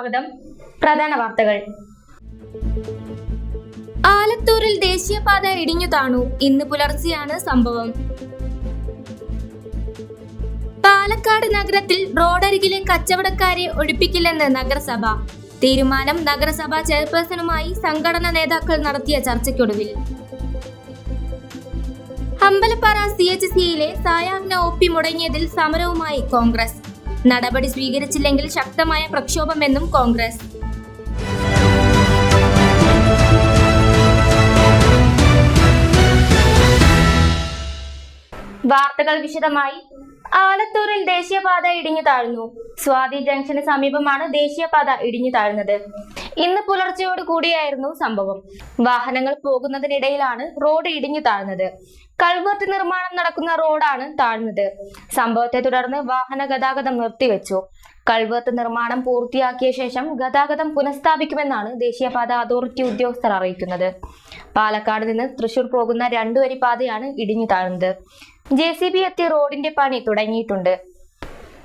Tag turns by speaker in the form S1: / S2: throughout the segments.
S1: സ്വാഗതം. പ്രധാന വാർത്തകൾ. ആലത്തൂരിൽ ദേശീയപാത ഇടിഞ്ഞു താണു. ഇന്ന് പുലർച്ചെയാണ് സംഭവം. പാലക്കാട് നഗരത്തിൽ റോഡരികിലെ കച്ചവടക്കാരെ ഒഴിപ്പിക്കില്ലെന്ന് നഗരസഭ. തീരുമാനം നഗരസഭാ ചെയർപേഴ്സണുമായി സംഘടനാ നേതാക്കൾ നടത്തിയ ചർച്ചയ്ക്കൊടുവിൽ. അമ്പലപ്പാറ സി എച്ച് സിയിലെ സായാഹ്ന ഒപ്പി മുടങ്ങിയതിൽ സമരവുമായി കോൺഗ്രസ്. നടപടി സ്വീകരിച്ചില്ലെങ്കിൽ ശക്തമായ പ്രക്ഷോഭമെന്നും കോൺഗ്രസ്. വാർത്തകൾ വിശദമായി. ആലത്തൂരിൽ ദേശീയപാത ഇടിഞ്ഞു താഴ്ന്നു. സ്വാതി ജംഗ്ഷന് സമീപമാണ് ദേശീയപാത ഇടിഞ്ഞു താഴ്ന്നത്. ഇന്ന് പുലർച്ചയോട് കൂടിയായിരുന്നു സംഭവം. വാഹനങ്ങൾ പോകുന്നതിനിടയിലാണ് റോഡ് ഇടിഞ്ഞു താഴ്ന്നത്. കൾവർട്ട് നിർമ്മാണം നടക്കുന്ന റോഡാണ് താഴ്ന്നത്. സംഭവത്തെ തുടർന്ന് വാഹന ഗതാഗതം നിർത്തിവെച്ചു. കൾവർട്ട് നിർമ്മാണം പൂർത്തിയാക്കിയ ശേഷം ഗതാഗതം പുനഃസ്ഥാപിക്കുമെന്നാണ് ദേശീയപാത അതോറിറ്റി ഉദ്യോഗസ്ഥർ അറിയിക്കുന്നത്. പാലക്കാട് നിന്ന് തൃശൂർ പോകുന്ന രണ്ടുവരി പാതയാണ് ഇടിഞ്ഞു താഴ്ന്നത്. ജെ സി ബി എത്തി റോഡിന്റെ പണി തുടങ്ങിയിട്ടുണ്ട്.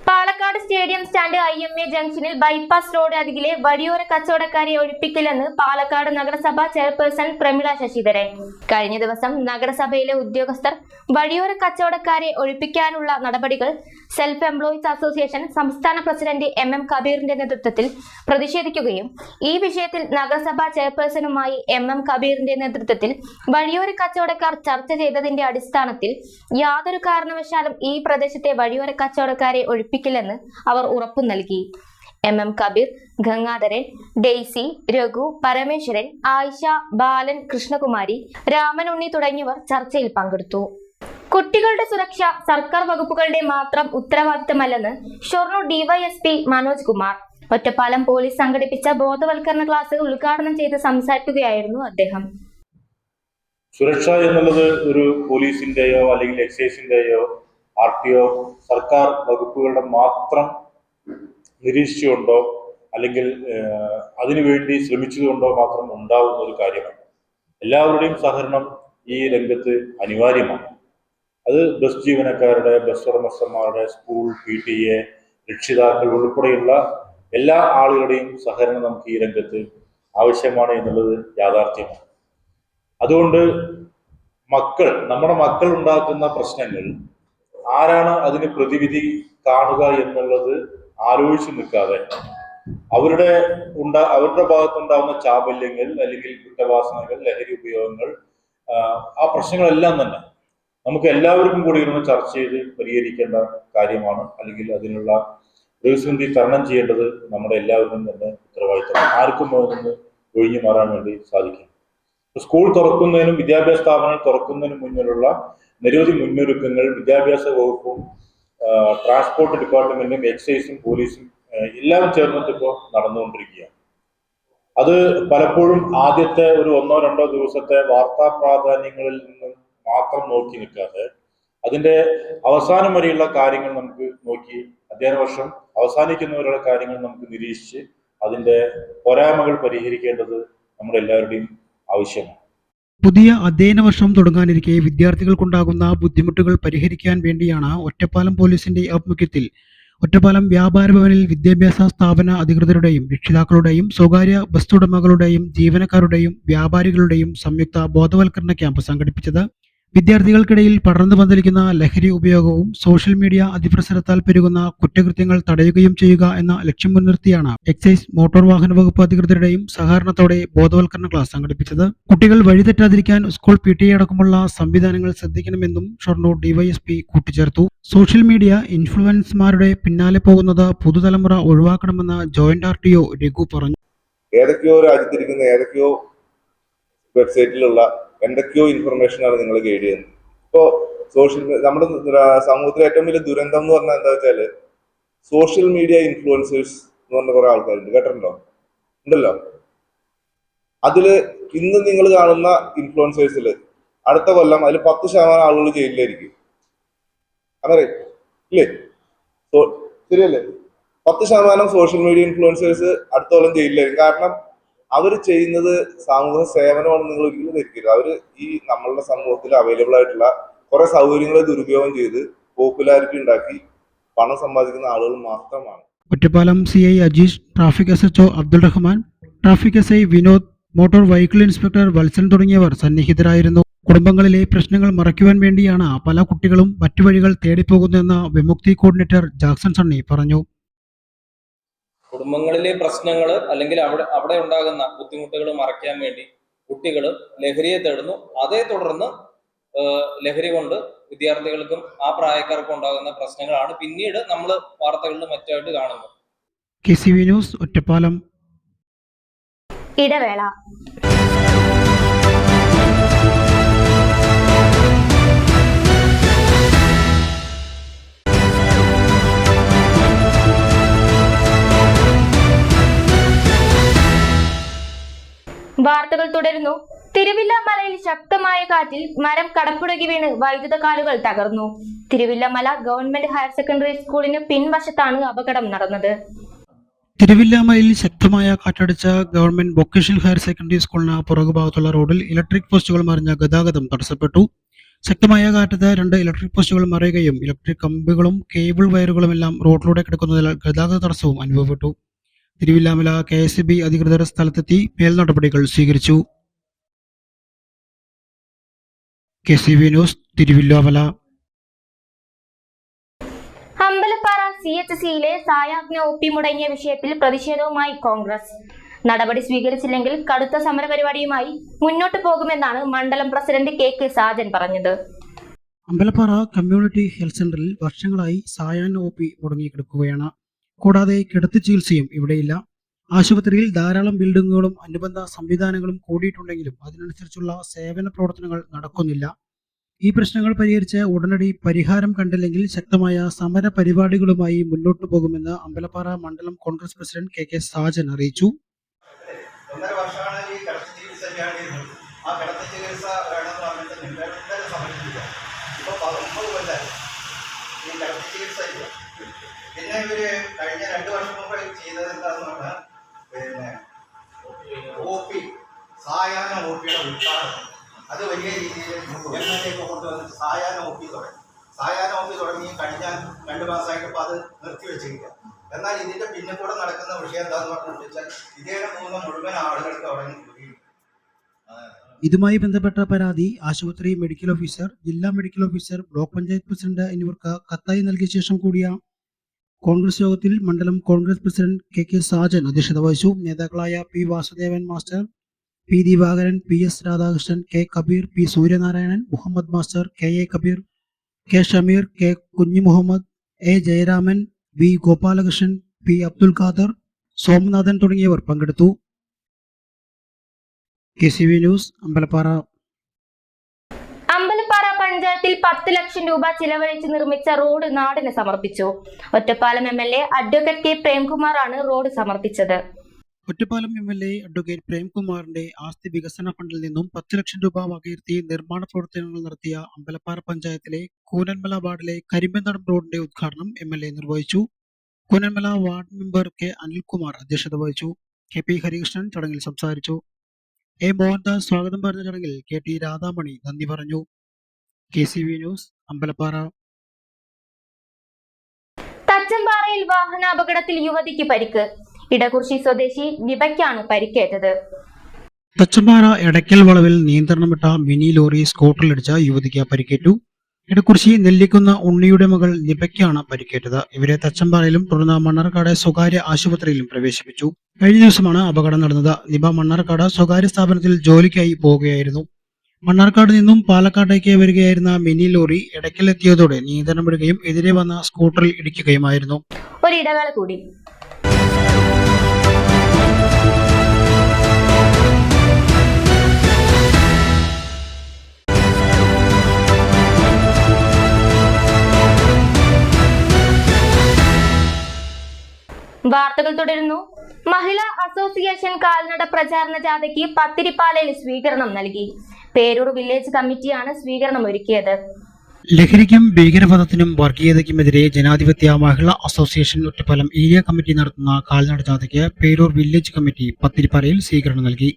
S1: Palakkad stadium stand I M A ജംഗ്ഷനിൽ ബൈപ്പാസ് റോഡ് അരികിലെ വഴിയോര കച്ചവടക്കാരെ ഒഴിപ്പിക്കില്ലെന്ന് പാലക്കാട് നഗരസഭ ചെയർപേഴ്സൺ പ്രമിള ശശിധരൻ. കഴിഞ്ഞ ദിവസം നഗരസഭയിലെ ഉദ്യോഗസ്ഥർ വഴിയോര കച്ചവടക്കാരെ ഒഴിപ്പിക്കാനുള്ള നടപടികൾ സെൽഫ് എംപ്ലോയീസ് അസോസിയേഷൻ സംസ്ഥാന പ്രസിഡന്റ് എം എം കബീറിന്റെ നേതൃത്വത്തിൽ പ്രതിഷേധിക്കുകയും ഈ വിഷയത്തിൽ നഗരസഭാ ചെയർപേഴ്സണുമായി എം എം കബീറിന്റെ നേതൃത്വത്തിൽ വഴിയോര കച്ചവടക്കാർ ചർച്ച ചെയ്തതിന്റെ അടിസ്ഥാനത്തിൽ യാതൊരു കാരണവശാലും ഈ പ്രദേശത്തെ വഴിയോര കച്ചവടക്കാരെ ഒഴിപ്പിക്കില്ലെന്ന് അവർ ഉറപ്പു നൽകി. M M Kabeer Gangadharan Daisy Raghu Parameswaran Ayisha Balan Krishnakumari Ramanunni തുടങ്ങിയവർ ചർച്ചയിൽ പങ്കെടുത്തു. കുട്ടികളുടെ സുരക്ഷ സർക്കാർ വകുപ്പുകളുടെ മാത്രം ഉത്തരവാദിത്തമല്ലെന്ന് ഷൊർണൂർ ഡിവൈഎസ്പി മനോജ് കുമാർ. ഒറ്റപ്പാലം പോലീസ് സംഘടിപ്പിച്ച ബോധവൽക്കരണ ക്ലാസ് ഉദ്ഘാടനം ചെയ്ത് സംസാരിക്കുകയായിരുന്നു അദ്ദേഹം.
S2: സുരക്ഷ എന്നുള്ളത് ഒരു പോലീസിന്റെയോ അല്ലെങ്കിൽ എക്സൈസിന്റെയോ ആർ ടി ഒ സർക്കാർ വകുപ്പുകളുടെ മാത്രം നിരീക്ഷിച്ചുകൊണ്ടോ അല്ലെങ്കിൽ അതിനുവേണ്ടി ശ്രമിച്ചതുകൊണ്ടോ മാത്രം ഉണ്ടാവുന്ന ഒരു കാര്യമാണ്. എല്ലാവരുടെയും സഹകരണം ഈ രംഗത്ത് അനിവാര്യമാണ്. അത് ബസ് ജീവനക്കാരുടെ ബസ് ഉടമസ്ഥന്മാരുടെ സ്കൂൾ പി ടി എ രക്ഷിതാക്കൾ ഉൾപ്പെടെയുള്ള എല്ലാ ആളുകളുടെയും സഹകരണം നമുക്ക് ഈ രംഗത്ത് ആവശ്യമാണ് എന്നുള്ളത് യാഥാർത്ഥ്യമാണ്. അതുകൊണ്ട് മക്കൾ നമ്മുടെ മക്കൾ ഉണ്ടാക്കുന്ന പ്രശ്നങ്ങൾ ആരാണ് അതിന് പ്രതിവിധി കാണുക എന്നുള്ളത് ആലോചിച്ചു നിൽക്കാതെ അവരുടെ ഉണ്ടാ അവരുടെ ഭാഗത്തുണ്ടാകുന്ന ചാബല്യങ്ങൾ അല്ലെങ്കിൽ കുറ്റവാസനകൾ ലഹരി ഉപയോഗങ്ങൾ ആ, പ്രശ്നങ്ങളെല്ലാം തന്നെ നമുക്ക് എല്ലാവർക്കും കൂടി ഇരുന്ന് ചർച്ച ചെയ്ത് പരിഹരിക്കേണ്ട കാര്യമാണ്. അല്ലെങ്കിൽ അതിനുള്ള പ്രതിസന്ധി തരണം ചെയ്യേണ്ടത് നമ്മുടെ എല്ലാവരും തന്നെ ഉത്തരവാദിത്തമാണ്. ആർക്കും അതിൽ നിന്ന് ഒഴിഞ്ഞു മാറാൻ വേണ്ടി സാധിക്കും. സ്കൂൾ തുറക്കുന്നതിനും വിദ്യാഭ്യാസ സ്ഥാപനങ്ങൾ തുറക്കുന്നതിനും മുന്നിലുള്ള നിരവധി മുന്നൊരുക്കങ്ങൾ വിദ്യാഭ്യാസ വകുപ്പും ട്രാൻസ്പോർട്ട് ഡിപ്പാർട്ട്മെന്റും എക്സൈസും പോലീസും എല്ലാം ചേർന്നിട്ട് ഇപ്പോൾ നടന്നുകൊണ്ടിരിക്കുകയാണ്. അത് പലപ്പോഴും ആദ്യത്തെ ഒരു ഒന്നോ രണ്ടോ ദിവസത്തെ വാർത്താ പ്രാധാന്യങ്ങളിൽ നിന്ന് മാത്രം നോക്കി നിൽക്കാതെ അതിന്റെ അവസാനം വരെയുള്ള കാര്യങ്ങൾ നമുക്ക് നോക്കി അധ്യയന വർഷം അവസാനിക്കുന്നവരുടെ കാര്യങ്ങൾ നമുക്ക് നിരീക്ഷിച്ച് അതിന്റെ പോരായ്മകൾ പരിഹരിക്കേണ്ടത് നമ്മുടെ എല്ലാവരുടെയും ആവശ്യമാണ്.
S3: പുതിയ അധ്യയന വർഷം തുടങ്ങാനിരിക്കെ വിദ്യാർത്ഥികൾക്കുണ്ടാകുന്ന ബുദ്ധിമുട്ടുകൾ പരിഹരിക്കാൻ വേണ്ടിയാണ് ഒറ്റപ്പാലം പോലീസിന്റെ ആഭിമുഖ്യത്തിൽ ഒറ്റപ്പാലം വ്യാപാര ഭവനിൽ വിദ്യാഭ്യാസ സ്ഥാപന അധികൃതരുടെയും രക്ഷിതാക്കളുടെയും സ്വകാര്യ ബസ് ഉടമകളുടെയും ജീവനക്കാരുടെയും വ്യാപാരികളുടെയും സംയുക്ത ബോധവൽക്കരണ ക്യാമ്പ് സംഘടിപ്പിച്ചത് വിദ്യാർത്ഥികൾക്കിടയിൽ പടർന്നു പന്തലിക്കുന്ന ലഹരി ഉപയോഗവും സോഷ്യൽ മീഡിയ അതിപ്രസരത്താൽ പെരുകുന്ന കുറ്റകൃത്യങ്ങൾ തടയുകയും ചെയ്യുക എന്ന ലക്ഷ്യം മുൻനിർത്തിയാണ് എക്സൈസ് മോട്ടോർ വാഹന വകുപ്പ് അധികൃതരുടെയും സഹകരണത്തോടെ ബോധവൽക്കരണ ക്ലാസ് സംഘടിപ്പിച്ചത്. കുട്ടികൾ വഴിതെറ്റാതിരിക്കാൻ സ്കൂൾ പി ടി അടക്കമുള്ള സംവിധാനങ്ങൾ ശ്രദ്ധിക്കണമെന്നും ഷൊർണൂർ ഡിവൈഎസ്പി കൂട്ടിച്ചേർത്തു. സോഷ്യൽ മീഡിയ ഇൻഫ്ലുവൻസ്മാരുടെ പിന്നാലെ പോകുന്നത് പുതുതലമുറ ഒഴിവാക്കണമെന്ന് joint R T O Raghu പറഞ്ഞു.
S4: ഏതൊക്കെയോ രാജ്യത്തിരിക്കുന്ന ഏതൊക്കെയോ വെബ്സൈറ്റിലുള്ള എന്തൊക്കെയോ ഇൻഫർമേഷനാണ് നിങ്ങൾ ഗൈഡ് ചെയ്യുന്നത്. ഇപ്പോൾ സോഷ്യൽ നമ്മുടെ സമൂഹത്തിലെ ഏറ്റവും വലിയ ദുരന്തം എന്ന് പറഞ്ഞാൽ എന്താ വെച്ചാൽ സോഷ്യൽ മീഡിയ ഇൻഫ്ലുവൻസേഴ്സ് എന്ന് പറഞ്ഞ കുറെ ആൾക്കാരുണ്ട്. കേട്ടിട്ടുണ്ടോ? ഉണ്ടല്ലോ? അതിൽ ഇന്ന് നിങ്ങൾ കാണുന്ന ഇൻഫ്ലുവൻസേഴ്സിൽ അടുത്ത കൊല്ലം അതിൽ പത്ത് ശതമാനം ആളുകൾ ജയിലിലായിരിക്കും. അതറിയ? ഇല്ലേ? ശരിയല്ലേ? പത്ത് ശതമാനം സോഷ്യൽ മീഡിയ ഇൻഫ്ലുവൻസേഴ്സ് അടുത്ത കൊല്ലം ജയിലിലായിരിക്കും. കാരണം അവർ ചെയ്യുന്നത് സാമൂഹ്യ സേവനമാണ് നിങ്ങൾ ഒരിക്കലും ധരിക്കരുത്. അവർ ഈ നമ്മളുടെ സമൂഹത്തിൽ അവൈലബിൾ ആയിട്ടുള്ള കുറെ സൗകര്യങ്ങളെ ദുരുപയോഗം ചെയ്ത് പോപ്പുലാരിറ്റി ഉണ്ടാക്കി പണം സമ്പാദിക്കുന്ന ആളുകൾ മാത്രമാണ്.
S3: Ottapalam C I Ajeesh traffic S H Abdul Rahman traffic S I Vinod motor vehicle inspector Valsan തുടങ്ങിയവർ സന്നിഹിതരായിരുന്നു. കുടുംബങ്ങളിലെ പ്രശ്നങ്ങൾ മറയ്ക്കുവാൻ വേണ്ടിയാണ് പല കുട്ടികളും മറ്റു വഴികൾ തേടിപ്പോകുന്നതെന്ന് വിമുക്തി കോർഡിനേറ്റർ ജാക്സൺ സണ്ണി പറഞ്ഞു.
S5: കുടുംബങ്ങളിലെ പ്രശ്നങ്ങൾ അല്ലെങ്കിൽ അവിടെ അവിടെ ഉണ്ടാകുന്ന ബുദ്ധിമുട്ടുകൾ മറയ്ക്കാൻ വേണ്ടി കുട്ടികൾ ലഹരിയെ തേടുന്നു. അതേ തുടർന്ന് ലഹരി കൊണ്ട് വിദ്യാർത്ഥികൾക്കും ആ പ്രായക്കാർക്കും ഉണ്ടാകുന്ന പ്രശ്നങ്ങളാണ് പിന്നീട് നമ്മൾ വാർത്തകളിൽ മറ്റായിട്ട് കാണുന്നത്.
S3: ഒറ്റപ്പാലം.
S1: ഇടവേള. വാർത്തകൾ തുടരുന്നു. തിരുവില്ലാമലയിൽ ശക്തമായ കാറ്റിൽ മരം കടപ്പുഴകി വീണ് വൈദ്യുത കാലുകൾ തകർന്നു. തിരുവില്ലാമല ഗവൺമെന്റ് ഹയർ സെക്കൻഡറി സ്കൂളിന് പിൻവശത്താണ് അപകടം നടന്നത്.
S3: തിരുവില്ലാമലയിൽ ശക്തമായ കാറ്റടിച്ച ഗവൺമെന്റ് വൊക്കേഷണൽ ഹയർ സെക്കൻഡറി സ്കൂളിന് പുറകുഭാഗത്തുള്ള റോഡിൽ ഇലക്ട്രിക് പോസ്റ്റുകൾ മറിഞ്ഞ ഗതാഗതം തടസ്സപ്പെട്ടു. ശക്തമായ കാറ്റത്ത് രണ്ട് ഇലക്ട്രിക് പോസ്റ്റുകൾ മറിയുകയും ഇലക്ട്രിക് കമ്പികളും കേബിൾ വയറുകളുമെല്ലാം റോഡിലൂടെ കിടക്കുന്നതിനാൽ ഗതാഗത തടസ്സവും അനുഭവപ്പെട്ടു. തിരുവില്ലാമല കെ എസ് ബി അധികൃതർ സ്ഥലത്തെത്തി മേൽനടപടികൾ സ്വീകരിച്ചു. K C V news Thiruvilwamala.
S1: Ambalappara C H സിയിലെ സായാജ്ഞ ഒപ്പി മുടങ്ങിയ വിഷയത്തിൽ പ്രതിഷേധവുമായി കോൺഗ്രസ്. നടപടി സ്വീകരിച്ചില്ലെങ്കിൽ കടുത്ത സമരപരിപാടിയുമായി മുന്നോട്ട് പോകുമെന്നാണ് മണ്ഡലം പ്രസിഡന്റ് കെ കെ സാജൻ പറഞ്ഞത്.
S3: അമ്പലപ്പാറ കമ്മ്യൂണിറ്റി ഹെൽത്ത് സെന്ററിൽ വർഷങ്ങളായി സായാഹ്ന ഒ പി മുടങ്ങിക്കിടക്കുകയാണ്. കൂടാതെ കിടത്തി ചികിത്സയും ഇവിടെയില്ല. ആശുപത്രിയിൽ ധാരാളം ബിൽഡിങ്ങുകളും അനുബന്ധ സംവിധാനങ്ങളും കൂടിയിട്ടുണ്ടെങ്കിലും അതിനനുസരിച്ചുള്ള സേവന പ്രവർത്തനങ്ങൾ നടക്കുന്നില്ല. ഈ പ്രശ്നങ്ങൾ പരിഹരിച്ച് ഉടനടി പരിഹാരം കണ്ടില്ലെങ്കിൽ ശക്തമായ സമര പരിപാടികളുമായി മുന്നോട്ടു പോകുമെന്ന് അമ്പലപ്പാറ മണ്ഡലം Congress president K K Sajan അറിയിച്ചു.
S6: ചികിത്സ ഇല്ല പിന്നെ ഇവർ കഴിഞ്ഞ രണ്ട് വർഷം മുമ്പ് ചെയ്തത് എന്താന്ന് പറഞ്ഞാൽ പിന്നെ ഒ പി സായാഹ്ന ഒ പിയുടെ ഉദ്ഘാടനം. അത് വലിയ രീതിയിൽ എം കൊണ്ടുവന്നിട്ട് സായാഹ്ന ഒ പി തുടങ്ങി. സായാഹ്ന ഒ പി തുടങ്ങി കഴിഞ്ഞ രണ്ട് മാസമായിട്ട് അത് നിർത്തിവെച്ചിരിക്കുക എന്നാൽ ഇതിന്റെ പിന്നെ കൂടെ നടക്കുന്ന വിഷയം എന്താന്ന് പറഞ്ഞു വെച്ചാൽ ഇതേ മൂന്ന് മുഴുവൻ ആളുകൾക്ക് അവിടെ നിന്ന്
S3: ഇതുമായി ബന്ധപ്പെട്ട പരാതി ആശുപത്രി മെഡിക്കൽ ഓഫീസർ ജില്ലാ medical officer block panchayat president എന്നിവർക്ക് കത്തായി നൽകിയ ശേഷം കൂടിയ കോൺഗ്രസ് യോഗത്തിൽ മണ്ഡലം Congress president K K Sajan അധ്യക്ഷത വഹിച്ചു. നേതാക്കളായ P Vasudevan master P Divakaran P S Radhakrishnan K Kabeer P Suryanarayanan Muhammad master K A Kabeer K Shameer K Kunju Muhammad A Jayaraman V Gopalakrishnan P Abdul Khader Somanathan തുടങ്ങിയവർ പങ്കെടുത്തു. K C V news Ambalappara.
S1: Ambalappara പഞ്ചായത്തിൽ പത്ത് ലക്ഷം രൂപ ചിലവഴിച്ച് നിർമ്മിച്ച road നാടിന് സമർപ്പിച്ചു. Ottapalam M L A advocate K Premkumar ആണ് റോഡ് സമർപ്പിച്ചത്.
S3: Ottapalam M L A advocate പ്രേംകുമാറിന്റെ ആസ്തി വികസന ഫണ്ടിൽ നിന്നും പത്ത് ലക്ഷം രൂപ വകയിരുത്തി നിർമ്മാണ പ്രവർത്തനങ്ങൾ നടത്തിയ അമ്പലപ്പാറ പഞ്ചായത്തിലെ കൂനന്മല വാർഡിലെ കരിമ്പന്തടം റോഡിന്റെ ഉദ്ഘാടനം എം എൽ എ നിർവഹിച്ചു. Koonanmala ward member K Anilkumar അധ്യക്ഷത വഹിച്ചു. കെ പി ഹരികൃഷ്ണൻ ചടങ്ങിൽ സംസാരിച്ചു. എ മോഹൻദാസ് സ്വാഗതം പറഞ്ഞ ചടങ്ങിൽ കെ ടി രാധാമണി നന്ദി പറഞ്ഞു. K C V news Ambalappara.
S1: തച്ചമ്പാറയിൽ വാഹനാപകടത്തിൽ യുവതിക്ക് പരിക്ക്. ഇടകുർശി സ്വദേശി നിബയ്ക്കാണ് പരിക്കേറ്റത്.
S3: തച്ചമ്പാറ എടയ്ക്കൽ വളവിൽ നിയന്ത്രണം വിട്ട മിനി ലോറി സ്കൂട്ടറിലിടിച്ച യുവതിക്ക് പരിക്കേറ്റു. ഇടക്കുറിശി നെല്ലിക്കുന്ന ഉണ്ണിയുടെ മകൾ നിപയ്ക്കാണ് പരിക്കേറ്റത്. ഇവരെ തച്ചമ്പാറയിലും തുടർന്ന് മണ്ണാർക്കാട് സ്വകാര്യ ആശുപത്രിയിലും പ്രവേശിപ്പിച്ചു. കഴിഞ്ഞ ദിവസമാണ് അപകടം നടന്നത്. നിപ മണ്ണാർക്കാട് സ്വകാര്യ സ്ഥാപനത്തിൽ ജോലിക്കായി പോവുകയായിരുന്നു. മണ്ണാർക്കാട് നിന്നും പാലക്കാട്ടേക്ക് വരികയായിരുന്ന മിനി ലോറി ഇടയ്ക്കലെത്തിയതോടെ നിയന്ത്രണം വിടുകയും എതിരെ വന്ന സ്കൂട്ടറിൽ ഇടിക്കുകയുമായിരുന്നു.
S1: ഇടവേള കൂടി. വാർത്തകൾ തുടരുന്നു. മഹിളാ അസോസിയേഷൻ കാൽനട പ്രചാരണ ജാഥയ്ക്ക് പത്തിരിപ്പാലയിൽ സ്വീകരണം നൽകി. പേരൂർ വില്ലേജ് കമ്മിറ്റിയാണ് സ്വീകരണം ഒരുക്കിയത്.
S3: ലഹരിക്കും ഭീകരവാദത്തിനും വർഗീയതയ്ക്കുമെതിരെ Janadhipathya Mahila association Ottapalam area committee നടത്തുന്ന കാൽനട ജാഥയ്ക്ക് പേരൂർ വില്ലേജ് കമ്മിറ്റി പത്തിരിപ്പാലയിൽ സ്വീകരണം നൽകി.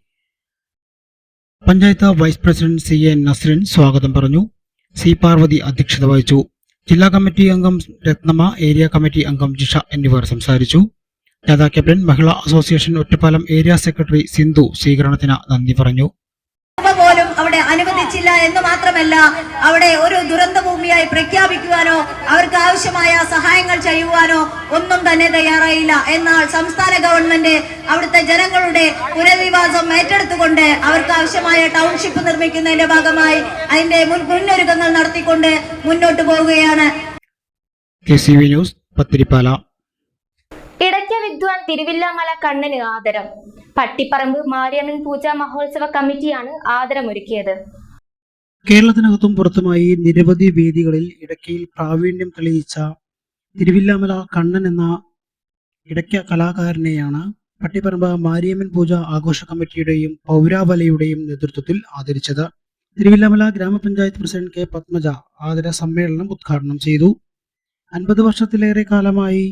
S3: Panchayat vice president C A Nasrin സ്വാഗതം പറഞ്ഞു. സി പാർവതി അധ്യക്ഷത വഹിച്ചു. ജില്ലാ കമ്മിറ്റി അംഗം രത്നമ്മ ഏരിയ കമ്മിറ്റി അംഗം ജിഷ എന്നിവർ സംസാരിച്ചു. ജാഥ ക്യാപ്റ്റൻ മഹിളാ association Ottapalam area secretary Sindhu സ്വീകരണത്തിന് നന്ദി പറഞ്ഞു.
S7: പോലും അവിടെ അനുവദിച്ചില്ല എന്ന് മാത്രമല്ല അവിടെ ഒരു ദുരന്ത ഭൂമിയായി പ്രഖ്യാപിക്കുവാനോ അവർക്ക് ആവശ്യമായ സഹായങ്ങൾ ചെയ്യുവാനോ ഒന്നും തന്നെ തയ്യാറായില്ല. എന്നാൽ സംസ്ഥാന ഗവൺമെന്റ് അവിടുത്തെ ജനങ്ങളുടെ പുനരധിവാസം ഏറ്റെടുത്തുകൊണ്ട് അവർക്ക് ആവശ്യമായ ടൗൺഷിപ്പ് നിർമ്മിക്കുന്നതിന്റെ ഭാഗമായി അതിന്റെ മുന്നൊരുക്കങ്ങൾ നടത്തിക്കൊണ്ട് മുന്നോട്ട് പോവുകയാണ്.
S3: K C V news Pathirippala.
S1: വിദ്വാൻ തിരുവില്ലാമല കണ്ണന് ആദരം. പട്ടിപ്പറമ്പ് മാരിയമ്മൻ പൂജ മഹോത്സവ കമ്മിറ്റിയാണ് ആദരമൊരുക്കിയത്.
S3: കേരളത്തിനകത്തും പുറത്തുമായി നിരവധി വേദികളിൽ ഇടയ്ക്കയിൽ പ്രാവീണ്യം തെളിയിച്ച തിരുവില്ലാമല കണ്ണൻ എന്ന ഇടയ്ക്ക കലാകാരനെയാണ് പട്ടിപ്പറമ്പ് മാരിയമ്മൻ പൂജ ആഘോഷ കമ്മിറ്റിയുടെയും പൗരാവലയുടെയും നേതൃത്വത്തിൽ ആദരിച്ചത്. തിരുവില്ലാമല ഗ്രാമപഞ്ചായത്ത് പ്രസിഡന്റ് കെ പത്മജ ആദര സമ്മേളനം ഉദ്ഘാടനം ചെയ്തു. അൻപത് വർഷത്തിലേറെ കാലമായി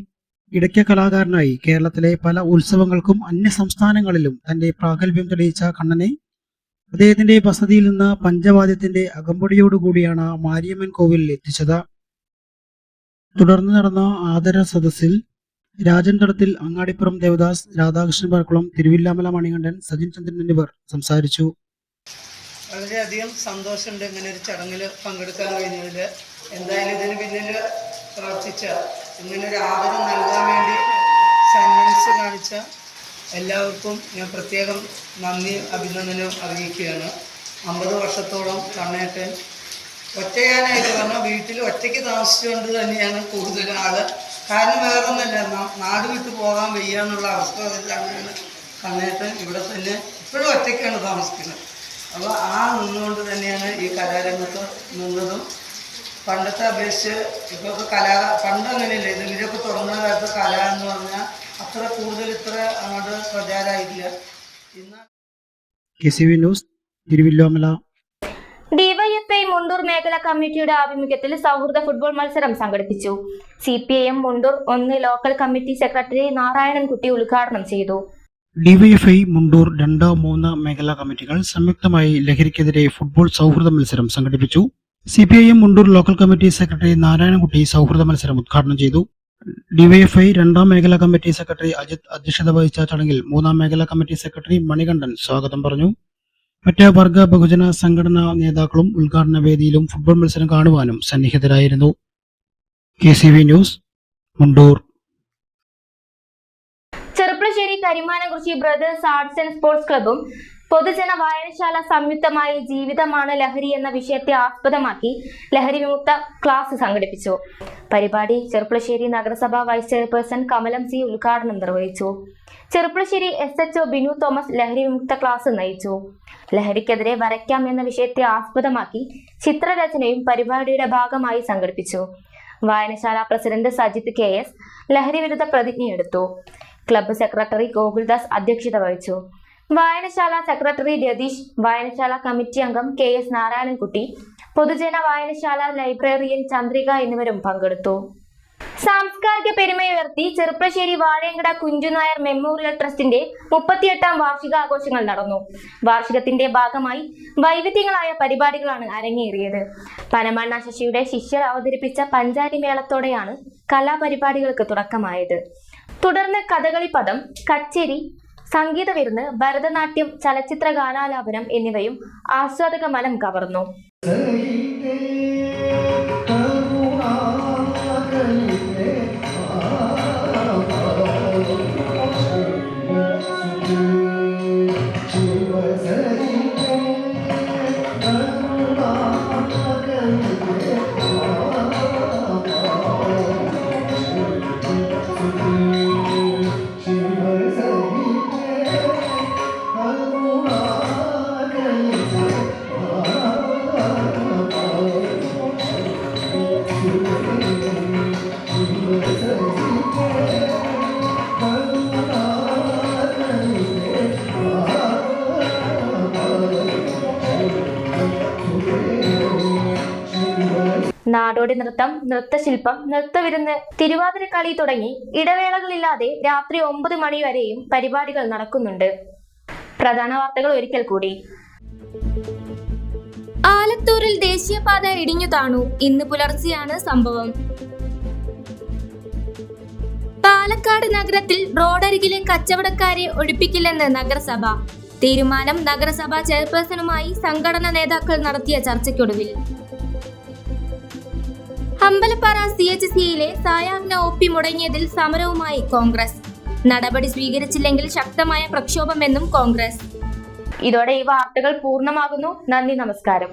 S3: ഇടയ്ക്ക കലാകാരനായി കേരളത്തിലെ പല ഉത്സവങ്ങൾക്കും അന്യ സംസ്ഥാനങ്ങളിലും തന്റെ പ്രാഗൽഭ്യം തെളിയിച്ച കണ്ണനെ അദ്ദേഹത്തിന്റെ വസതിയിൽ നിന്ന് പഞ്ചവാദ്യത്തിന്റെ അകമ്പടിയോടുകൂടിയാണ് മാരിയമ്മൻ കോവിലിൽ എത്തിച്ചത്. തുടർന്ന് നടന്ന ആദര സദസ്സിൽ രാജൻ തടത്തിൽ അങ്ങാടിപ്പുറം ദേവദാസ് രാധാകൃഷ്ണൻ പറക്കുളം തിരുവില്ലാമല മണികണ്ഠൻ സജിൻ ചന്ദ്രൻ എന്നിവർ സംസാരിച്ചു.
S8: വളരെയധികം സന്തോഷമുണ്ട് ഇങ്ങനെ ഒരു ചടങ്ങിൽ പങ്കെടുക്കാൻ കഴിഞ്ഞതിൽ എന്തായാലും ഇതിന് പിന്നിൽ പ്രവർത്തിച്ച ഇങ്ങനെ ഒരു ആദരം നൽകാൻ വേണ്ടി സന്മനസ് കാണിച്ച എല്ലാവർക്കും ഞാൻ പ്രത്യേകം നന്ദി അഭിനന്ദനം അറിയിക്കുകയാണ്. അമ്പത് വർഷത്തോളം കണ്ണേട്ടൻ ഒറ്റയാനായിട്ട് പറഞ്ഞാൽ വീട്ടിൽ ഒറ്റയ്ക്ക് താമസിച്ചുകൊണ്ട് തന്നെയാണ് കൂടുതൽ ആൾ. കാരണം വേറെ ഒന്നല്ല നാട് വിട്ടു പോകാൻ വയ്യ എന്നുള്ള അവസ്ഥ വന്നിട്ടാണ് കണ്ണേട്ടൻ ഇവിടെ തന്നെ ഇപ്പോഴും ഒറ്റയ്ക്കാണ് താമസിക്കുന്നത്. അപ്പോൾ ആ നിന്നുകൊണ്ട് തന്നെയാണ് ഈ കലാരംഗത്ത് നിന്നതും പണ്ടത്തെ അപേക്ഷിച്ച് ഇപ്പോൾ കലാ പണ്ട് അങ്ങനെയല്ല ഇത് ഇവരൊക്കെ തുടങ്ങുന്ന കാലത്ത് കല എന്ന് പറഞ്ഞാൽ അത്ര കൂടുതൽ ഇത്ര അങ്ങോട്ട് പ്രചാരമായിട്ടില്ല. ഇന്ന്
S3: K C V news Thiruvilwamala.
S1: DYFI Mundur മേഖലാ കമ്മിറ്റിയുടെ ആഭിമുഖ്യത്തിൽ സൗഹൃദ ഫുട്ബോൾ മത്സരം സംഘടിപ്പിച്ചു. C P I M Mundur ഒന്ന് ലോക്കൽ കമ്മിറ്റി സെക്രട്ടറി നാരായണൻകുട്ടി ഉദ്ഘാടനം ചെയ്തു.
S3: ഡിവൈഎഫ്ഐ മുണ്ടൂർ രണ്ട് മൂന്ന് മേഖലാ കമ്മിറ്റികൾ സംയുക്തമായി ലഹരിക്കെതിരെ ഫുട്ബോൾ സൗഹൃദ മത്സരം സംഘടിപ്പിച്ചു. C P I M Mundur local committee secretary Narayanankutty സൗഹൃദ മത്സരം ഉദ്ഘാടനം ചെയ്തു. ഡിവൈഎഫ്ഐ രണ്ടാം മേഖലാ കമ്മിറ്റി സെക്രട്ടറി അജിത് അധ്യക്ഷത വഹിച്ച ചടങ്ങിൽ മൂന്നാം മേഖലാ കമ്മിറ്റി സെക്രട്ടറി മണികണ്ഠൻ സ്വാഗതം പറഞ്ഞു. മറ്റ് വർഗ ബഹുജന സംഘടനാ നേതാക്കളും ഉദ്ഘാടന വേദിയിലും ഫുട്ബോൾ മത്സരം കാണുവാനും സന്നിഹിതരായിരുന്നു. K C V news Mundur.
S1: Cherpulassery Karimanakurichi brothers arts and sports ക്ലബും പൊതുജന വായനശാല സംയുക്തമായ ജീവിതമാണ് ലഹരി എന്ന വിഷയത്തെ ആസ്പദമാക്കി ലഹരി വിമുക്ത ക്ലാസ് സംഘടിപ്പിച്ചു. പരിപാടി ചെറുപ്പുളശ്ശേരി നഗരസഭ വൈസ് ചെയർപേഴ്സൺ കമലം സി ഉദ്ഘാടനം നിർവഹിച്ചു. ചെറുപ്പുളശ്ശേരി എസ് എച്ച് ബിനു തോമസ് ലഹരി വിമുക്ത ക്ലാസ് നയിച്ചു. ലഹരിക്കെതിരെ വരയ്ക്കാം എന്ന വിഷയത്തെ ആസ്പദമാക്കി ചിത്രരചനയും പരിപാടിയുടെ ഭാഗമായി സംഘടിപ്പിച്ചു. വായനശാല പ്രസിഡന്റ് സജിത് കെ എസ് ലഹരി വിരുദ്ധ പ്രതിജ്ഞയെടുത്തു. ക്ലബ്ബ് സെക്രട്ടറി ഗോകുൽദാസ് അധ്യക്ഷത വഹിച്ചു. വായനശാല സെക്രട്ടറി രതീഷ് വായനശാല കമ്മിറ്റി അംഗം കെ എസ് നാരായണൻകുട്ടി പൊതുജന വായനശാല ലൈബ്രറിയൻ ചന്ദ്രിക എന്നിവരും പങ്കെടുത്തു. സാംസ്കാരിക പെരുമയുയർത്തി ചെറുപ്പശ്ശേരി വാഴയങ്കട കുഞ്ചുനായർ മെമ്മോറിയൽ ട്രസ്റ്റിന്റെ മുപ്പത്തിയെട്ടാം വാർഷികാഘോഷങ്ങൾ നടന്നു. വാർഷികത്തിന്റെ ഭാഗമായി വൈവിധ്യങ്ങളായ പരിപാടികളാണ് അരങ്ങേറിയത്. പനമണ്ണ ശശിയുടെ ശിഷ്യർ അവതരിപ്പിച്ച പഞ്ചാരി മേളത്തോടെയാണ് കലാപരിപാടികൾക്ക് തുടക്കമായത്. തുടർന്ന് കഥകളി പദം കച്ചേരി സംഗീത വിരുന്ന് ഭരതനാട്യം ചലച്ചിത്ര ഗാനാലാപനം എന്നിവയും ആസ്വാദക മനം കവർന്നു നൃത്തം നൃത്തശില്പം നൃത്തവിരുന്ന് തിരുവാതിരക്കളി തുടങ്ങി ഇടവേളകളില്ലാതെ രാത്രി ഒമ്പത് മണി വരെയും പരിപാടികൾ നടക്കുന്നുണ്ട്. പ്രധാന വാർത്തകൾ ഒരിക്കൽ കൂടി. ആലത്തൂരിൽ ദേശീയപാത ഇടിഞ്ഞു താണു. ഇന്ന് പുലർച്ചെയാണ് സംഭവം. പാലക്കാട് നഗരത്തിൽ റോഡരികിലെ കച്ചവടക്കാരെ ഒഴിപ്പിക്കില്ലെന്ന് നഗരസഭ. തീരുമാനം നഗരസഭാ ചെയർപേഴ്സണുമായി സംഘടനാ നേതാക്കൾ നടത്തിയ ചർച്ചയ്ക്കൊടുവിൽ. അമ്പലപ്പാറ സി എച്ച് സിയിലെ സായാഹ്ന ഒ പി മുടങ്ങിയതിൽ സമരവുമായി കോൺഗ്രസ്. നടപടി സ്വീകരിച്ചില്ലെങ്കിൽ ശക്തമായ പ്രക്ഷോഭമെന്നും കോൺഗ്രസ്. ഇതോടെ ഈ വാർത്തകൾ പൂർണമാകുന്നു. നന്ദി നമസ്കാരം.